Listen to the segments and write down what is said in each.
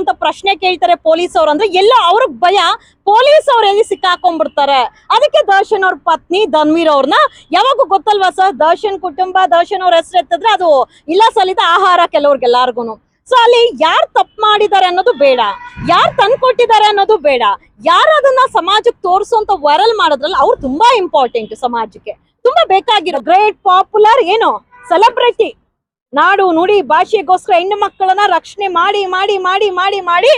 ಅಂತ ಪ್ರಶ್ನೆ ಕೇಳ್ತಾರೆ ಪೊಲೀಸ್ ಅವ್ರು ಅಂದ್ರೆ, ಎಲ್ಲ ಅವ್ರ ಭಯ ಪೊಲೀಸ್ ಅವ್ರು ಎಲ್ಲಿ ಸಿಕ್ಕಾಕೊಂಡ್ಬಿಡ್ತಾರೆ? ಅದಕ್ಕೆ ದರ್ಶನ್ ಅವ್ರ ಪತ್ನಿ ಧನ್ವೀರ್ ಅವ್ರನ್ನ ಯಾವಾಗೂ ಗೊತ್ತಲ್ವಾ ಸರ್ ದರ್ಶನ್ ಕುಟುಂಬ, ದರ್ಶನ್ ಅವ್ರ ಹೆಸರು ಎತ್ತಿದ್ರೆ ಅದು ಇಲ್ಲ ಸಲಿದ ಆಹಾರ ಕೆಲವ್ರಿಗೆಲ್ಲಾರ್ಗುನು. ಸೊ ಅಲ್ಲಿ ಯಾರು ತಪ್ಪು ಮಾಡಿದ್ದಾರೆ ಅನ್ನೋದು ಬೇಡ. ಯಾರು ತಂದ್ಕೊಟ್ಟಿದ್ದಾರೆ ಅನ್ನೋದು ಬೇಡ. ಯಾರು ಅದನ್ನ ಸಮಾಜಕ್ಕೆ ತೋರಿಸುವಂತ ವೈರಲ್ ಮಾಡೋದ್ರಲ್ಲಿ ಅವ್ರು ತುಂಬಾ ಇಂಪಾರ್ಟೆಂಟ್ ಸಮಾಜಕ್ಕೆ. ತುಂಬಾ ಬೇಕಾಗಿರೋ ಗ್ರೇಟ್ ಪಾಪ್ಯುಲರ್ ಏನು ಸೆಲೆಬ್ರಿಟಿ ನಾಡು ನುಡಿ ಭಾಷೆಗೋಸ್ಕರ ಹೆಣ್ಣು ಮಕ್ಕಳನ್ನ ರಕ್ಷಣೆ ಮಾಡಿ ಮಾಡಿ ಮಾಡಿ ಮಾಡಿ ಮಾಡಿ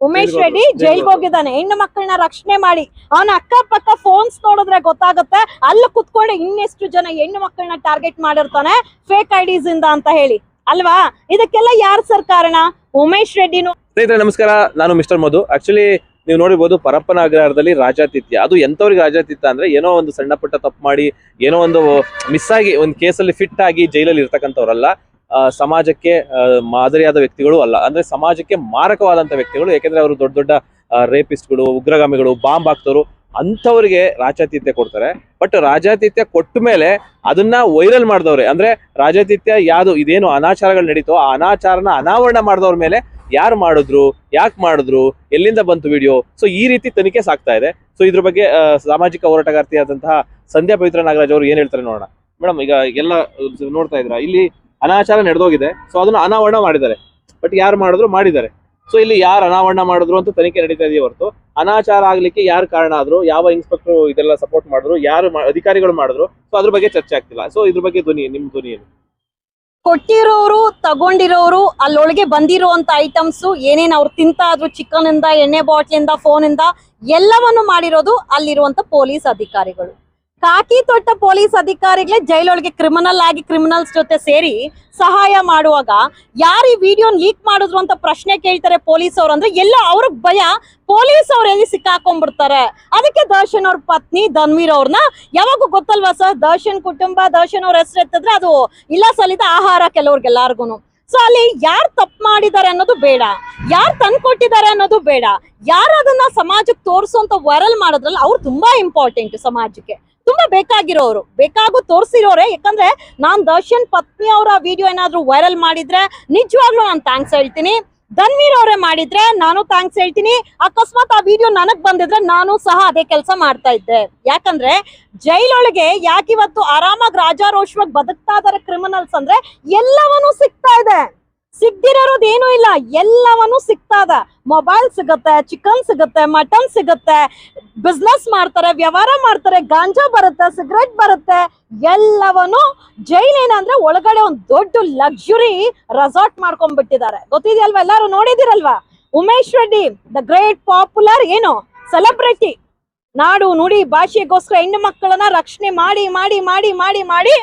ಉಮೇಶ್ ರೆಡ್ಡಿ ಜೈಲ್ಗೆ ಹೋಗಿದ್ದಾನೆ. ಹೆಣ್ಣು ಮಕ್ಕಳನ್ನ ರಕ್ಷಣೆ ಮಾಡಿ. ಅವನ ಅಕ್ಕಪಕ್ಕ ಫೋನ್ಸ್ ನೋಡಿದ್ರೆ ಗೊತ್ತಾಗುತ್ತೆ ಅಲ್ಲಿ ಕುತ್ಕೊಂಡು ಇನ್ನೆಷ್ಟು ಜನ ಹೆಣ್ಣು ಮಕ್ಕಳನ್ನ ಟಾರ್ಗೆಟ್ ಮಾಡಿರ್ತಾನೆ ಫೇಕ್ ಐಡೀಸ್ ಇಂದ ಅಂತ ಹೇಳಿ. ಅಲ್ವಾ? ಇದಕ್ಕೆಲ್ಲ ಯಾರ ಸರ್ ಕಾರಣ? ಉಮೇಶ್ ರೆಡ್ಡಿನು ಸ್ನೇಹಿತರೆ ನಮಸ್ಕಾರ. ನಾನು ಮಿಸ್ಟರ್ ಮಧು. ಆಕ್ಚುಲಿ ನೀವು ನೋಡಿರ್ಬೋದು ಪರಪ್ಪನ ಅಗ್ರಹಾರದಲ್ಲಿ ರಾಜಾತಿಥ್ಯ. ಅದು ಎಂಥವ್ರಿಗೆ ರಾಜಾತಿಥ್ಯ ಅಂದ್ರೆ ಏನೋ ಒಂದು ಸಣ್ಣ ಪುಟ್ಟ ತಪ್ಪು ಮಾಡಿ, ಏನೋ ಒಂದು ಮಿಸ್ ಆಗಿ ಒಂದು ಕೇಸಲ್ಲಿ ಫಿಟ್ ಆಗಿ ಜೈಲಲ್ಲಿ ಇರ್ತಕ್ಕಂಥವ್ರಲ್ಲ ಸಮಾಜಕ್ಕೆ ಮಾದರಿಯಾದ ವ್ಯಕ್ತಿಗಳು ಅಲ್ಲ. ಅಂದ್ರೆ ಸಮಾಜಕ್ಕೆ ಮಾರಕವಾದಂಥ ವ್ಯಕ್ತಿಗಳು. ಯಾಕೆಂದ್ರೆ ಅವರು ದೊಡ್ಡ ದೊಡ್ಡ ರೇಪಿಸ್ಟ್ಗಳು ಉಗ್ರಗಾಮಿಗಳು ಬಾಂಬ್ ಹಾಕ್ತವ್ರು, ಅಂಥವ್ರಿಗೆ ರಾಜಾತಿಥ್ಯ ಕೊಡ್ತಾರೆ. ಬಟ್ ರಾಜಾತಿಥ್ಯ ಕೊಟ್ಟ ಮೇಲೆ ಅದನ್ನ ವೈರಲ್ ಮಾಡಿದವ್ರೆ. ಅಂದ್ರೆ ರಾಜಾತಿಥ್ಯ ಯಾವುದು, ಇದೇನು ಅನಾಚಾರಗಳು ನಡೀತೋ ಆ ಅನಾಚಾರನ ಅನಾವರಣ ಮಾಡಿದವ್ರ ಮೇಲೆ ಯಾರು ಮಾಡಿದ್ರು, ಯಾಕೆ ಮಾಡಿದ್ರು, ಎಲ್ಲಿಂದ ಬಂತು ವಿಡಿಯೋ ಸೊ ಈ ರೀತಿ ತನಿಖೆ ಸಾಕ್ತಾ ಇದೆ. ಸೊ ಇದ್ರ ಬಗ್ಗೆ ಸಾಮಾಜಿಕ ಸಾಮಾಜಿಕ ಹೋರಾಟಗಾರ್ತಿಯಾದಂತಹ ಸಂಧ್ಯಾ ಪವಿತ್ರ ನಾಗರಾಜ್ ಅವರು ಏನ್ ಹೇಳ್ತಾರೆ ನೋಡೋಣ. ಮೇಡಮ್, ಈಗ ಎಲ್ಲ ನೋಡ್ತಾ ಇದ್ರ ಇಲ್ಲಿ ಅನಾಚಾರ ನಡೆದೋಗಿದೆ. ಸೊ ಅದನ್ನ ಅನಾವರಣ ಮಾಡಿದ್ದಾರೆ. ಬಟ್ ಯಾರು ಮಾಡಿದ್ರು? ಮಾಡಿದ್ದಾರೆ. ಸೊ ಇಲ್ಲಿ ಯಾರು ಅನಾವರಣ ಮಾಡಿದ್ರು ಅಂತ ತನಿಖೆ ನಡೀತಾ ಇದೆಯೇ ಹೊರತು, ಅನಾಚಾರ ಆಗ್ಲಿಕ್ಕೆ ಯಾರು ಕಾರಣ ಆದ್ರು, ಯಾವ ಇನ್ಸ್ಪೆಕ್ಟರ್ ಇದೆಲ್ಲ ಸಪೋರ್ಟ್ ಮಾಡಿದ್ರು, ಯಾರು ಅಧಿಕಾರಿಗಳು ಮಾಡಿದ್ರು ಸೊ ಅದ್ರ ಬಗ್ಗೆ ಚರ್ಚೆ ಆಗ್ತಿಲ್ಲ. ಸೊ ಇದ್ರ ಬಗ್ಗೆ ಧ್ವನಿ, ನಿಮ್ ಧ್ವನಿ ಏನು ಕೊಟ್ಟಿರೋರು, ತಗೊಂಡಿರೋರು, ಅಲ್ಲೊಳಗೆ ಬಂದಿರುವಂತ ಐಟಮ್ಸ್ ಏನೇನ್ ಅವ್ರು ತಿಂತಾ ಇದ್ರು ಚಿಕನ್ ಇಂದ ಎಣ್ಣೆ ಬಾಟ್ಲಿಂದ ಫೋನ್ ಇಂದ, ಎಲ್ಲವನ್ನು ಮಾಡಿರೋದು ಅಲ್ಲಿರುವಂತ ಪೊಲೀಸ್ ಅಧಿಕಾರಿಗಳು. ಕಾಕಿ ತೊಟ್ಟ ಪೊಲೀಸ್ ಅಧಿಕಾರಿಗಳೇ ಜೈಲೊಳಗೆ ಕ್ರಿಮಿನಲ್ ಆಗಿ ಕ್ರಿಮಿನಲ್ಸ್ ಜೊತೆ ಸೇರಿ ಸಹಾಯ ಮಾಡುವಾಗ ಯಾರು ಈ ವಿಡಿಯೋ ಲೀಕ್ ಮಾಡಿದ್ರು ಅಂತ ಪ್ರಶ್ನೆ ಕೇಳ್ತಾರೆ ಪೊಲೀಸ್ ಅವ್ರು ಅಂದ್ರೆ ಎಲ್ಲ ಅವ್ರ ಭಯ, ಪೊಲೀಸ್ ಅವ್ರು ಎಲ್ಲಿ ಸಿಕ್ಕಾಕೊಂಡ್ಬಿಡ್ತಾರೆ? ಅದಕ್ಕೆ ದರ್ಶನ್ ಅವ್ರ ಪತ್ನಿ ಧನ್ವೀರ್ ಅವ್ರನ್ನ ಯಾವಾಗೂ ಗೊತ್ತಲ್ವಾ ಸರ್, ದರ್ಶನ್ ಕುಟುಂಬ, ದರ್ಶನ್ ಅವ್ರ ಹೆಸರು ಎತ್ತಿದ್ರೆ ಅದು ಇಲ್ಲ ಸಲಿದ ಆಹಾರ ಕೆಲವ್ರಿಗೆಲ್ಲಾರ್ಗುನು. ಸೊ ಅಲ್ಲಿ ಯಾರು ತಪ್ಪು ಮಾಡಿದ್ದಾರೆ ಅನ್ನೋದು ಬೇಡ. ಯಾರು ತಂದ್ಕೊಟ್ಟಿದ್ದಾರೆ ಅನ್ನೋದು ಬೇಡ. ಯಾರು ಅದನ್ನ ಸಮಾಜಕ್ಕೆ ತೋರಿಸುವಂತ ವೈರಲ್ ಮಾಡೋದ್ರಲ್ಲಿ ಅವ್ರು ತುಂಬಾ ಇಂಪಾರ್ಟೆಂಟ್ ಸಮಾಜಕ್ಕೆ. ತುಂಬಾ ಬೇಕಾಗಿರೋರು. ಬೇಕಾಗೂ ತೋರಿಸಿರೋರೆ. ಯಾಕಂದ್ರೆ ನಾನ್ ದರ್ಶನ್ ಪತ್ನಿ ಅವರ ವಿಡಿಯೋ ಏನಾದ್ರು ವೈರಲ್ ಮಾಡಿದ್ರೆ ನಿಜವಾಗ್ಲೂ ನಾನು ಥ್ಯಾಂಕ್ಸ್ ಹೇಳ್ತೀನಿ. ಧನ್ವೀರ್ ಅವರೇ ಮಾಡಿದ್ರೆ ನಾನು ಥ್ಯಾಂಕ್ಸ್ ಹೇಳ್ತೀನಿ. ಅಕಸ್ಮಾತ್ ಆ ವಿಡಿಯೋ ನನಗ್ ಬಂದಿದ್ರೆ ನಾನು ಸಹ ಅದೇ ಕೆಲಸ ಮಾಡ್ತಾ ಇದ್ದೆ. ಯಾಕಂದ್ರೆ ಜೈಲೊಳಗೆ ಯಾಕಿವತ್ತು ಆರಾಮಾಗಿ ರಾಜಾರೋಷವಾಗಿ ಬದುಕ್ತಾ ಇದಾರೆ ಕ್ರಿಮಿನಲ್ಸ್ ಅಂದ್ರೆ ಎಲ್ಲವನ್ನೂ ಸಿಗ್ತಾ ಇದೆ. ಸಿಗ್ದಿರೋದು ಏನು ಇಲ್ಲ. ಎಲ್ಲವನು ಸಿಗ್ತಾ ಇದೆ. ಮೊಬೈಲ್ ಸಿಗುತ್ತೆ ಚಿಕನ್ ಸಿಗುತ್ತೆ ಮಟನ್ ಸಿಗುತ್ತೆ ಬಿಸ್ನೆಸ್ ಮಾಡ್ತಾರೆ, ವ್ಯವಹಾರ ಮಾಡ್ತಾರೆ, ಗಾಂಜಾ ಬರುತ್ತೆ ಸಿಗರೆಟ್ ಬರುತ್ತೆ ಎಲ್ಲವನು ಜೈಲ್ ಏನಂದ್ರೆ ಒಳಗಡೆ ಒಂದು ದೊಡ್ಡ ಲಕ್ಸುರಿ ರೆಸಾರ್ಟ್ ಮಾಡ್ಕೊಂಡ್ಬಿಟ್ಟಿದ್ದಾರೆ. ಗೊತ್ತಿದೆಯಲ್ವಾ ಎಲ್ಲಾರು? ನೋಡಿದಿರಲ್ವಾ Umesh Reddy the great popular ಏನು? ಸೆಲೆಬ್ರಿಟಿ ನಾಡು ನುಡಿ ಭಾಷೆಗೋಸ್ಕರ ಹೆಣ್ಣು ಮಕ್ಕಳನ್ನ ರಕ್ಷಣೆ ಮಾಡಿ ಮಾಡಿ ಮಾಡಿ ಮಾಡಿ ಮಾಡಿ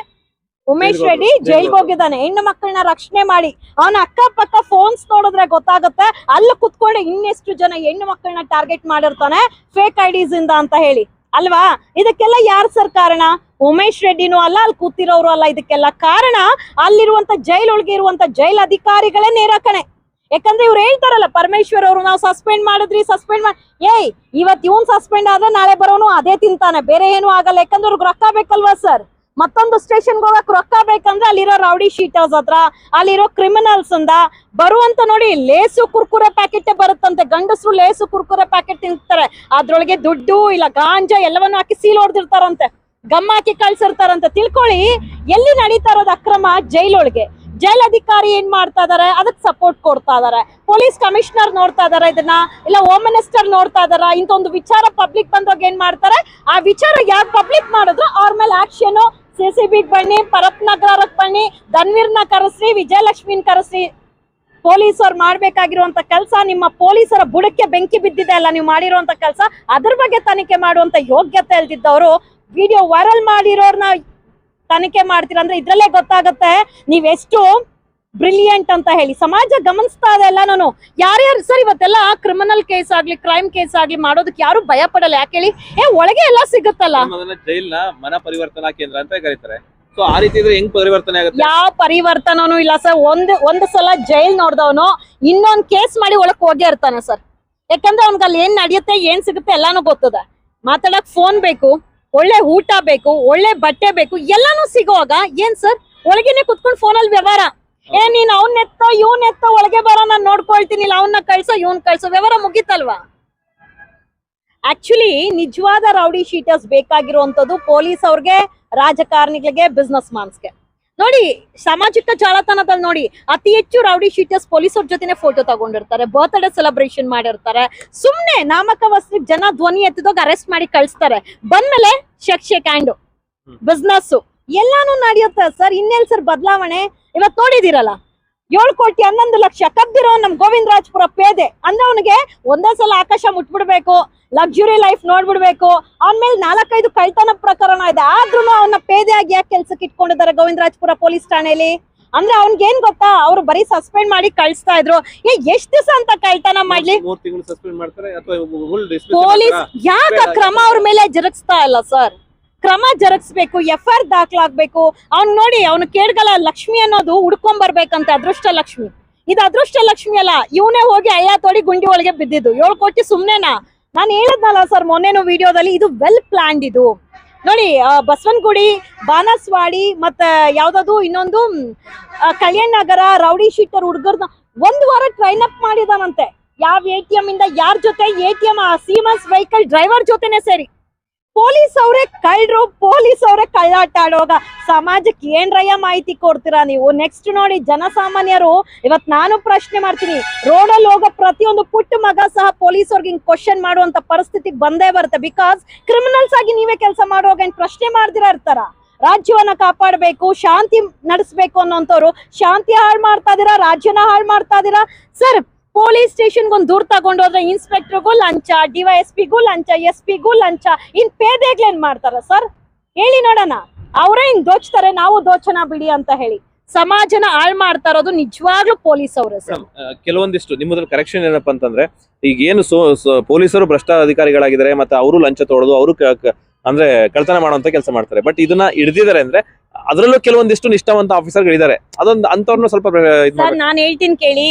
ಉಮೇಶ್ ರೆಡ್ಡಿ ಜೈಲ್ಗೆ ಹೋಗಿದ್ದಾನೆ. ಹೆಣ್ಣು ಮಕ್ಕಳನ್ನ ರಕ್ಷಣೆ ಮಾಡಿ. ಅವನ ಅಕ್ಕಪಕ್ಕ ಫೋನ್ಸ್ ನೋಡಿದ್ರೆ ಗೊತ್ತಾಗುತ್ತೆ ಅಲ್ಲಿ ಕುತ್ಕೊಂಡು ಇನ್ನೆಷ್ಟು ಜನ ಹೆಣ್ಣು ಮಕ್ಕಳನ್ನ ಟಾರ್ಗೆಟ್ ಮಾಡಿರ್ತಾನೆ ಫೇಕ್ ಐಡೀಸ್ ಇಂದ ಅಂತ ಹೇಳಿ. ಅಲ್ವಾ? ಇದಕ್ಕೆಲ್ಲ ಯಾರ ಸರ್ ಕಾರಣ? ಉಮೇಶ್ ರೆಡ್ಡಿನೂ ಅಲ್ಲ ಅಲ್ಲಿ ಕೂತಿರೋರು ಅಲ್ಲ. ಇದಕ್ಕೆಲ್ಲ ಕಾರಣ ಅಲ್ಲಿರುವಂತ ಜೈಲ್ ಒಳಗೆ ಇರುವಂತ ಜೈಲ್ ಅಧಿಕಾರಿಗಳೇ ನೇರ ಕಣೆ. ಯಾಕಂದ್ರೆ ಇವ್ರು ಹೇಳ್ತಾರಲ್ಲ ಪರಮೇಶ್ವರ್ ಅವರು ನಾವು ಸಸ್ಪೆಂಡ್ ಮಾಡಿದ್ರಿ ಸಸ್ಪೆಂಡ್ ಮಾಡಿ ಏಯ್ ಇವತ್ ಇವನ್ ಸಸ್ಪೆಂಡ್ ಆದ್ರೆ ನಾಳೆ ಬರೋನು ಅದೇ ತಿಂತಾನೆ. ಬೇರೆ ಏನು ಆಗಲ್ಲ. ಯಾಕಂದ್ರೆ ಅವ್ರಿಗೆ ರೊಕ್ಕ ಬೇಕಲ್ವಾ ಸರ್? ಮತ್ತೊಂದು ಸ್ಟೇಷನ್ಗೆ ಹೋಗಕ್ ರೊಕ್ಕ ಬೇಕಂದ್ರೆ ಅಲ್ಲಿರೋ ರೌಡಿ ಶೀಟರ್ಸ್ ಹತ್ರ, ಅಲ್ಲಿರೋ ಕ್ರಿಮಿನಲ್ಸ್ ಅಂದ ಬರುವಂತ ನೋಡಿ ಲೇಸು ಕುರ್ಕುರೆ ಪ್ಯಾಕೆಟ್ ಬರುತ್ತಂತೆ. ಗಂಡಸರು ಲೇಸು ಕುರ್ಕುರೆ ಪ್ಯಾಕೆಟ್ ತಿಂತಾರೆ. ಅದ್ರೊಳಗೆ ದುಡ್ಡು ಇಲ್ಲ, ಗಾಂಜಾ ಎಲ್ಲವನ್ನು ಹಾಕಿ ಸೀಲ್ ಹೊಡೆದಿರ್ತಾರಂತೆ. ಗಮ್ ಹಾಕಿ ಕಳ್ಸಿರ್ತಾರಂತೆ. ತಿಳ್ಕೊಳ್ಳಿ, ಎಲ್ಲಿ ನಡೀತಾ ಇರೋದು ಅಕ್ರಮ? ಜೈಲೊಳಗೆ. ಜೈಲ್ ಅಧಿಕಾರಿ ಏನ್ ಮಾಡ್ತಾ ಇದಾರೆ? ಅದಕ್ಕೆ ಸಪೋರ್ಟ್ ಕೊಡ್ತಾ ಇದಾರೆ. ಪೊಲೀಸ್ ಕಮಿಷನರ್ ನೋಡ್ತಾ ಇದಾರೆ ಇದನ್ನ? ಇಲ್ಲ ಹೋಮ್ ಮಿನಿಸ್ಟರ್ ನೋಡ್ತಾ ಇದಾರ? ಇಂಥ ಒಂದು ವಿಚಾರ ಪಬ್ಲಿಕ್ ಬಂದಾಗ ಏನ್ ಮಾಡ್ತಾರೆ? ಆ ವಿಚಾರ ಯಾರು ಪಬ್ಲಿಕ್ ಮಾಡಿದ್ರು, ಅವ್ರ ಮೇಲೆ ಆಕ್ಷನ್ ಸಿ ಸಿ ಬಿಗ್ ಬನ್ನಿ ಪರತ್ ನಗರಕ್ಕೆ ಬನ್ನಿ, ಧನ್ವೀರ್ನ ಕರೆಸಿ ವಿಜಯಲಕ್ಷ್ಮಿನ ಕರೆಸ್ರಿ. ಪೊಲೀಸರು ಮಾಡ್ಬೇಕಾಗಿರುವಂತ ಕೆಲಸ, ನಿಮ್ಮ ಪೊಲೀಸರ ಬುಡಕ್ಕೆ ಬೆಂಕಿ ಬಿದ್ದಿದೆ ಅಲ್ಲ, ನೀವು ಮಾಡಿರುವಂತ ಕೆಲಸ, ಅದ್ರ ಬಗ್ಗೆ ತನಿಖೆ ಮಾಡುವಂತ ಯೋಗ್ಯತೆ ಇಲ್ದಿದ್ದವರು, ವಿಡಿಯೋ ವೈರಲ್ ಮಾಡಿರೋರ್ನ ತನಿಖೆ ಮಾಡ್ತೀರ ಅಂದ್ರೆ ಇದ್ರಲ್ಲೇ ಗೊತ್ತಾಗತ್ತೆ. ನೀವೆಷ್ಟು ಬ್ರಿಲಿಯಂಟ್ ಅಂತ ಹೇಳಿ ಸಮಾಜ ಗಮನಿಸ್ತಾ ಇದೆ ಎಲ್ಲ ನಾನು. ಯಾರ್ಯಾರು ಸರ್ ಇವತ್ತೆಲ್ಲ ಕ್ರಿಮಿನಲ್ ಕೇಸ್ ಆಗ್ಲಿ ಕ್ರೈಮ್ ಕೇಸ್ ಆಗ್ಲಿ ಮಾಡೋದಕ್ಕೆ ಯಾರು ಭಯ ಪಡಲ್ಲ. ಯಾಕೆ ಹೇಳಿ? ಏ ಒಳಗೆ ಎಲ್ಲ ಸಿಗುತ್ತಲ್ಲ. ಜೈಲ್ನ ಮನ ಪರಿವರ್ತನಾ ಕೇಂದ್ರ ಅಂತ ಕರೀತಾರೆ. ಸೊ ಆ ರೀತಿ ಇದ್ರೆ ಹೆಂಗ್ ಪರಿವರ್ತನೆ ಆಗುತ್ತೆ? ಯಾವ ಪರಿವರ್ತನೂ ಇಲ್ಲ ಸರ್. ಒಂದ್ ಒಂದ್ ಸಲ ಜೈಲ್ ನೋಡ್ದವನು ಇನ್ನೊಂದ್ ಕೇಸ್ ಮಾಡಿ ಒಳಕ್ ಹೋಗೇ ಇರ್ತಾನೆ ಸರ್. ಯಾಕಂದ್ರೆ ಅವ್ನ್ಗೆ ಅಲ್ಲಿ ಏನ್ ನಡೆಯುತ್ತೆ ಏನ್ ಸಿಗುತ್ತೆ ಎಲ್ಲಾನು ಗೊತ್ತದ. ಮಾತಾಡಕ್ ಫೋನ್ ಬೇಕು ಒಳ್ಳೆ ಊಟ ಬೇಕು ಒಳ್ಳೆ ಬಟ್ಟೆ ಬೇಕು ಎಲ್ಲಾನು ಸಿಗುವಾಗ ಏನ್ ಸರ್? ಒಳಗೇನೆ ಕುತ್ಕೊಂಡು ಫೋನಲ್ಲಿ ವ್ಯವಹಾರ. ಏ ನೀನ್ ಅವ್ನ್ ಎತ್ತ ಇವ್ನ್ ಎತ್ತ ಒಳಗೆ ಬರ ನಾನ್ ನೋಡ್ಕೊಳ್ತೀನಿ ಇಲ್ಲ ಅವನ್ನ ಕಳ್ಸೋ ಇವ್ನ್ ಕಳ್ಸೋ. ವ್ಯವಹಾರ ಮುಗಿತಲ್ವಾ? ಆಕ್ಚುಲಿ ನಿಜವಾದ ರೌಡಿ ಶೀಟರ್ಸ್ ಬೇಕಾಗಿರುವಂತದ್ದು ಪೊಲೀಸ್ ಅವ್ರಿಗೆ ರಾಜಕಾರಣಿಗಳಿಗೆ ಬಿಸ್ನೆಸ್ ಮಾನ್ಸ್ಗೆ ನೋಡಿ ಸಾಮಾಜಿಕ ಜಾಲತಾಣದಲ್ಲಿ ನೋಡಿ ಅತಿ ಹೆಚ್ಚು ರೌಡಿ ಶೀಟರ್ಸ್ ಪೊಲೀಸರ ಜೊತೆನೆ ಫೋಟೋ ತಗೊಂಡಿರ್ತಾರೆ ಬರ್ತ್ಡೇ ಸೆಲೆಬ್ರೇಷನ್ ಮಾಡಿರ್ತಾರೆ. ಸುಮ್ನೆ ನಾಮಕ ವಸ್ತು ಜನ ಧ್ವನಿ ಎತ್ತಿದಾಗ ಅರೆಸ್ಟ್ ಮಾಡಿ ಕಳಿಸ್ತಾರೆ. ಬಂದ್ಮೇಲೆ ಶೆಕ್ ಶೇಕ್ ಹ್ಯಾಂಡು ಹ್ಮ್. ಎಲ್ಲಾನು ನಡೆಯುತ್ತ. ಸರ್ ಇನ್ನೆಲ್ ಸರ್ ಬದಲಾವಣೆ? ಇವತ್ ನೋಡಿದಿರಲ್ಲ ಏಳು ಕೋಟಿ ಹನ್ನೊಂದು ಲಕ್ಷ ಕದ್ದಿರೋ ನಮ್ ಗೋವಿಂದ ರಾಜ್ಪುರ ಪೇದೆ. ಅಂದ್ರೆ ಅವನಿಗೆ ಒಂದೇ ಸಲ ಆಕಾಶ ಮುಟ್ಬಿಡ್ಬೇಕು ಲಕ್ಸುರಿ ಲೈಫ್ ನೋಡ್ಬಿಡ್ಬೇಕು. ಅವನ ಮೇಲೆ ನಾಲ್ಕೈದು ಕಳ್ತನ ಪ್ರಕರಣ ಇದೆ. ಆದ್ರೂ ಅವನ ಪೇದೆ ಆಗಿ ಯಾಕೆ ಕೆಲ್ಸಕ್ಕೆ ಇಟ್ಕೊಂಡಿದ್ದಾರೆ ಗೋವಿಂದರಾಜ್ಪುರ ಪೊಲೀಸ್ ಠಾಣೆಯಲ್ಲಿ ಅಂದ್ರೆ ಅವ್ನ್ಗೆ ಏನ್ ಗೊತ್ತಾ? ಅವ್ರು ಬರೀ ಸಸ್ಪೆಂಡ್ ಮಾಡಿ ಕಳಿಸ್ತಾ ಇದ್ರು. ಏ ಎಷ್ಟ್ ದಿವಸ ಅಂತ ಕಳ್ತನ ಮಾಡ್ಲಿ? ಪೊಲೀಸ್ ಯಾಕ. ಕ್ರಮ ಅವ್ರ ಮೇಲೆ ಜರುಗಿಸ್ತಾ ಇಲ್ಲ ಸರ್? ಕ್ರಮ ಜರುಗಿಸ್ಬೇಕು ಎಫ್ ಐ ಆರ್ ದಾಖಲಾಗ್ಬೇಕು. ಅವ್ನ್ ನೋಡಿ ಅವನು ಕೇಳ್ಗಲ್ಲ ಲಕ್ಷ್ಮಿ ಅನ್ನೋದು ಹುಡ್ಕೊಂಡ್ ಬರ್ಬೇಕಂತ ಅದೃಷ್ಟ ಲಕ್ಷ್ಮಿ. ಇದು ಅದೃಷ್ಟ ಲಕ್ಷ್ಮಿ ಅಲ್ಲ ಇವನೇ ಹೋಗಿ ಅಯ್ಯ ತೋಡಿ ಗುಂಡಿ ಒಳಗೆ ಬಿದ್ದಿದ್ದು. ಏಳು ಕೋಟಿ ಸುಮ್ನೆನಾ? ನಾನು ಹೇಳಿದ್ನಲ್ಲ ಸರ್ ಮೊನ್ನೆನು ವಿಡಿಯೋದಲ್ಲಿ ಇದು ವೆಲ್ ಪ್ಲಾನ್ಡ್ ಇದು. ನೋಡಿ ಆ, ಬಸವನಗುಡಿ ಬಾನಸ್ವಾಡಿ ಮತ್ತೆ ಯಾವ್ದಾದ್ರು ಇನ್ನೊಂದು ಕಲ್ಯಾಣ ನಗರ ರೌಡಿ ಶೀಟರ್ ಹುಡುಗರ್ನ ಒಂದ್ ವಾರ ಟ್ರೈನ್ ಅಪ್ ಮಾಡಿದಾನಂತೆ. ಯಾವ ಎ ಟಿ ಎಂ ಇಂದ ಯಾರ ಜೊತೆ ಎ ಟಿ ಎಂ ಸೀಮನ್ಸ್ ವೆಹಿಕಲ್ ಡ್ರೈವರ್ ಜೊತೆನೆ ಸೇರಿ. ಪೊಲೀಸ್ ಅವರೇ ಕಳ್ಳರು ಪೊಲೀಸ್ ಅವರೇ ಕಳ್ಳಾಟ ಆಡುವಾಗ. ಸಮಾಜಕ್ಕೆ ಏನ್ರಯ್ಯ ಮಾಹಿತಿ ಕೊಡ್ತೀರಾ ನೀವು? ನೆಕ್ಸ್ಟ್ ನೋಡಿ, ಜನಸಾಮಾನ್ಯರು, ಇವತ್ ನಾನು ಪ್ರಶ್ನೆ ಮಾಡ್ತೀನಿ. ರೋಡಲ್ಲಿ ಹೋಗೋ ಪ್ರತಿಯೊಂದು ಪುಟ್ಟ ಮಗ ಸಹ ಪೊಲೀಸ್ ಅವ್ರಿಗೆ ಹಿಂಗ್ ಕ್ವಶನ್ ಮಾಡುವಂತ ಪರಿಸ್ಥಿತಿ ಬಂದೇ ಬರುತ್ತೆ. ಬಿಕಾಸ್ ಕ್ರಿಮಿನಲ್ಸ್ ಆಗಿ ನೀವೇ ಕೆಲಸ ಮಾಡುವಾಗ ಏನ್ ಪ್ರಶ್ನೆ ಮಾಡ್ದಿರಾ ಇರ್ತಾರ? ರಾಜ್ಯವನ್ನ ಕಾಪಾಡಬೇಕು, ಶಾಂತಿ ನಡೆಸ್ಬೇಕು ಅನ್ನೋಂಥವ್ರು. ಶಾಂತಿ ಹಾಳು ಮಾಡ್ತಾ ಇದೀರಾ? ರಾಜ್ಯನ ಹಾಳು ಮಾಡ್ತಾ ಇದೀರಾ? ಸರ್ ಪೊಲೀಸ್ ಸ್ಟೇಷನ್ಗೊಂದು ಒಂದು ದೂರ ತಗೊಂಡೋದ್ರೆ ಇನ್ಸ್ಪೆಕ್ಟರ್ಗೂ ಲಂಚ ಡಿವೈಎಸ್ಪಿಗೂ ಲಂಚ ಎಸ್ ಪಿಗೂ ಲಂಚ ಇನ್ ಪೇದೆಗ್ಲೇನ್ ಮಾಡ್ತಾರ ಸರ್? ಹೇಳಿ ನೋಡೋಣ. ಅವರೇ ಹಿಂಗ್ ದೋಚ್ತಾರೆ ನಾವು ದೋಚನ ಬಿಡಿ ಅಂತ ಹೇಳಿ. ಸಮಾಜನ ಹಾಳು ಮಾಡ್ತಾ ಇರೋದು ನಿಜವಾಗ್ಲೂ ಪೊಲೀಸ್ ಅವರೇ ಸರ್. ಕೆಲವೊಂದಿಷ್ಟು ನಿಮ್ಮದ್ರಲ್ಲಿ ಕರೆಕ್ಷನ್ ಏನಪ್ಪಾ ಅಂತಂದ್ರೆ ಈಗ ಏನು ಪೊಲೀಸರು ಭ್ರಷ್ಟ ಅಧಿಕಾರಿಗಳಾಗಿದ್ದಾರೆ ಮತ್ತೆ ಅವರು ಲಂಚ ತೊಡೋದು ಅವರು ಅಂದ್ರೆ ಕಳ್ತನ ಮಾಡುವಂತ ಕೆಲಸ ಮಾಡ್ತಾರೆ. ಬಟ್ ಇದನ್ನ ಹಿಡಿದಿದ್ದಾರೆ ಅಂದ್ರೆ ಅದರಲ್ಲೂ ಕೆಲವೊಂದಿಷ್ಟು ನಿಷ್ಠಾವಂತ ಆಫೀಸರ್ಗಳಿದ್ದಾರೆ ಅದೊಂದು ಅಂತವ್ರನ್ನ ಸ್ವಲ್ಪ. ನಾನ್ ಹೇಳ್ತೀನಿ ಕೇಳಿ.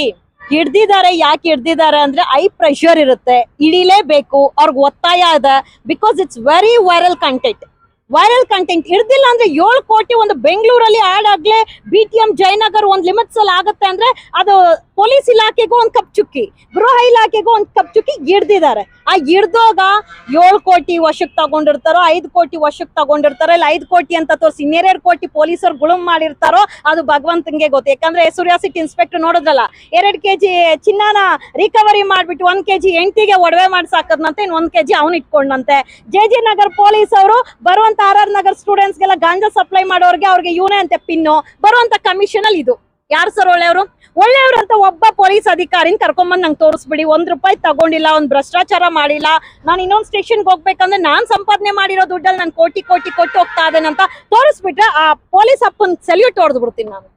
ಹಿಡ್ದಿದ್ದಾರೆ, ಯಾಕೆ ಹಿಡ್ದಿದ್ದಾರೆ ಅಂದ್ರೆ ಐ ಪ್ರೆಷರ್ ಇರುತ್ತೆ. ಹಿಡಿಲೇಬೇಕು. ಅವ್ರಿಗೆ ಒತ್ತಾಯ ಅದ. Because it's very viral content viral content ಹಿಡ್ದಿಲ್ಲ ಅಂದ್ರೆ ಏಳು ಕೋಟಿ ಒಂದು ಬೆಂಗಳೂರಲ್ಲಿ ಆಡ್ ಆಗ್ಲೇ ಬಿ ಟಿ ಎಂ ಜಯನಗರ್ ಒಂದ್ ಲಿಮಿಟ್ಸ್ ಅಲ್ಲಿ ಆಗುತ್ತೆ ಅಂದ್ರೆ ಅದು ಪೊಲೀಸ್ ಇಲಾಖೆಗೂ ಒಂದ್ ಕಪ್ ಚುಕ್ಕಿ, ಗೃಹ ಇಲಾಖೆಗೂ ಒಂದ್ ಕಪ್ ಚುಕ್ಕಿ ಹಿಡ್ದಿದ್ದಾರೆ. ಆ ಹಿಡ್ದೋಗ ಏಳು ಕೋಟಿ ವಶಕ್ಕೆ ತಗೊಂಡಿರ್ತಾರೋ, ಐದು ಕೋಟಿ ವಶಕ್ಕೆ ತಗೊಂಡಿರ್ತಾರೋ, ಇಲ್ಲ ಐದು ಕೋಟಿ ಅಂತ ತೋರಿಸಿ ಇನ್ನೆರಡು ಕೋಟಿ ಪೊಲೀಸರು ಗುಳುಮ್ ಮಾಡಿರ್ತಾರೋ, ಅದು ಭಗವಂತನಿಗೆ ಗೊತ್ತು. ಯಾಕಂದ್ರೆ ಸೂರ್ಯಾಸಿಟಿ ಇನ್ಸ್ಪೆಕ್ಟರ್ ನೋಡಿದ್ರಲ್ಲ, ಎರಡ್ ಕೆಜಿ ಚಿನ್ನಾನ ರಿಕವರಿ ಮಾಡ್ಬಿಟ್ಟು ಒಂದ್ ಕೆಜಿ ಎಂಟಿಗೆ ಒಡವೆ ಮಾಡ್ಸಾಕದ್ನಂತೆ ಇನ್ ಒಂದ್ ಕೆಜಿ ಅವ್ನ್ ಇಟ್ಕೊಂಡಂತೆ. ಜೆ ಜೆ ನಗರ್ ಪೊಲೀಸ್ ಅವರು ಬರುವಂತ ಆರ್ ಆರ್ ನಗರ್ ಸ್ಟೂಡೆಂಟ್ಸ್ ಗೆಲ್ಲ ಗಾಂಜಾ ಸಪ್ಲೈ ಮಾಡೋರ್ಗೆ ಅವ್ರಿಗೆ ಇವನೇ ಅಂತೆ ಪಿನ್ನು ಬರುವಂತ ಕಮಿಷನ್ ಅಲ್ಲಿ ಇದು. ಯಾರು ಸರ್ ಒಳ್ಳೆಯವರು? ಒಳ್ಳೆಯವರು ಅಂತ ಒಬ್ಬ ಪೊಲೀಸ್ ಅಧಿಕಾರಿನ ಕರ್ಕೊಂಬಂದ್ ನಂಗೆ ತೋರಿಸ್ಬಿಡಿ. ಒಂದ್ ರೂಪಾಯಿ ತಗೊಂಡಿಲ್ಲ, ಒಂದ್ ಭ್ರಷ್ಟಾಚಾರ ಮಾಡಿಲ್ಲ. ನಾನು ಇನ್ನೊಂದ್ ಸ್ಟೇಷನ್ಗೆ ಹೋಗ್ಬೇಕಂದ್ರೆ ನಾನ್ ಸಂಪಾದನೆ ಮಾಡಿರೋ ದುಡ್ಡಲ್ಲಿ ನಾನು ಕೋಟಿ ಕೋಟಿ ಕೊಟ್ಟು ಹೋಗ್ತಾ ಇದ್ದೇನೆ ಅಂತ ತೋರಿಸ್ಬಿಟ್ರೆ ಆ ಪೊಲೀಸ್ ಅಪ್ಪನ್ ಸೆಲ್ಯೂಟ್ ಹೊಡೆದು ಬಿಡ್ತೀನಿ ನಾನು.